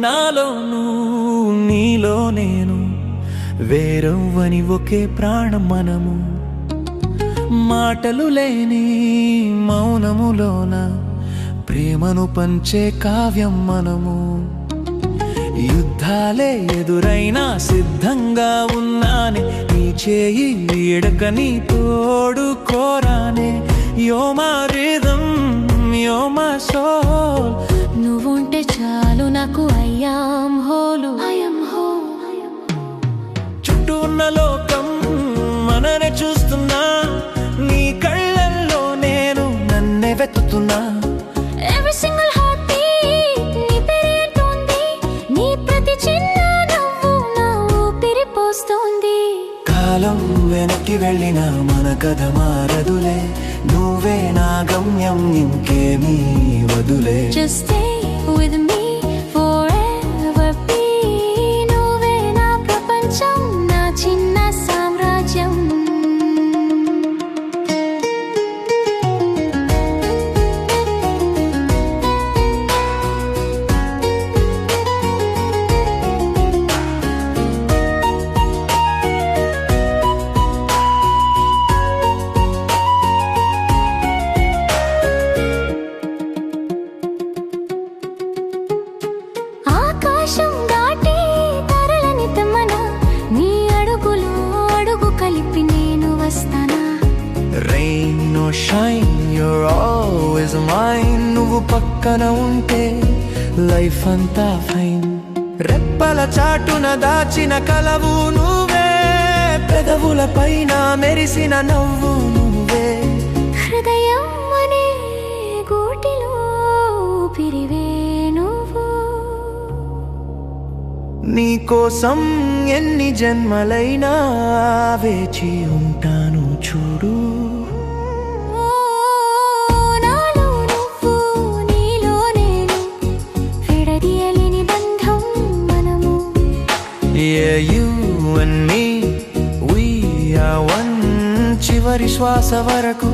నాలోను నీలో నేను వేరవ్వని ఒకే ప్రాణం మనము మాటలు లేని మౌనములోన ప్రేమను పంచే కావ్యం మనము. యుద్ధాలే ఎదురైనా సిద్ధంగా ఉన్నానే నీ చేయి వీడకని తోడు కోరానే. యోమా రిధం యోమా సోల్. నువ్వుంటే చాలు నాకు వెతుతున్నా ఎవ్రీ సింగిల్ హార్ట్ బీట్ నీ పేరే అంటోంది. నీ ప్రతి చిన్న నవ్వు నా ఊపిరి పోస్తోంది. కాలం వెనక్కి వెళ్ళిన మన కథ మారదులే. నువ్వే నా గమ్యం ఇంకేమీ వదులే. Just stay with me. Shine, you're always mine. నువ్వు పక్కన ఉంటే లైఫ్ అంతా ఫైన్ రెప్పల చాటున దాచిన కలవు నువ్వే. పెదవుల పైన మెరిసిన నవ్వు నువ్వే. హృదయం అనే గూటిలో పిరివే నువ్వు. నీ కోసం ఎన్ని జన్మలైనా వేచి ఉంటాను Yeah, you and me, we are one చివరి శ్వాస వరకు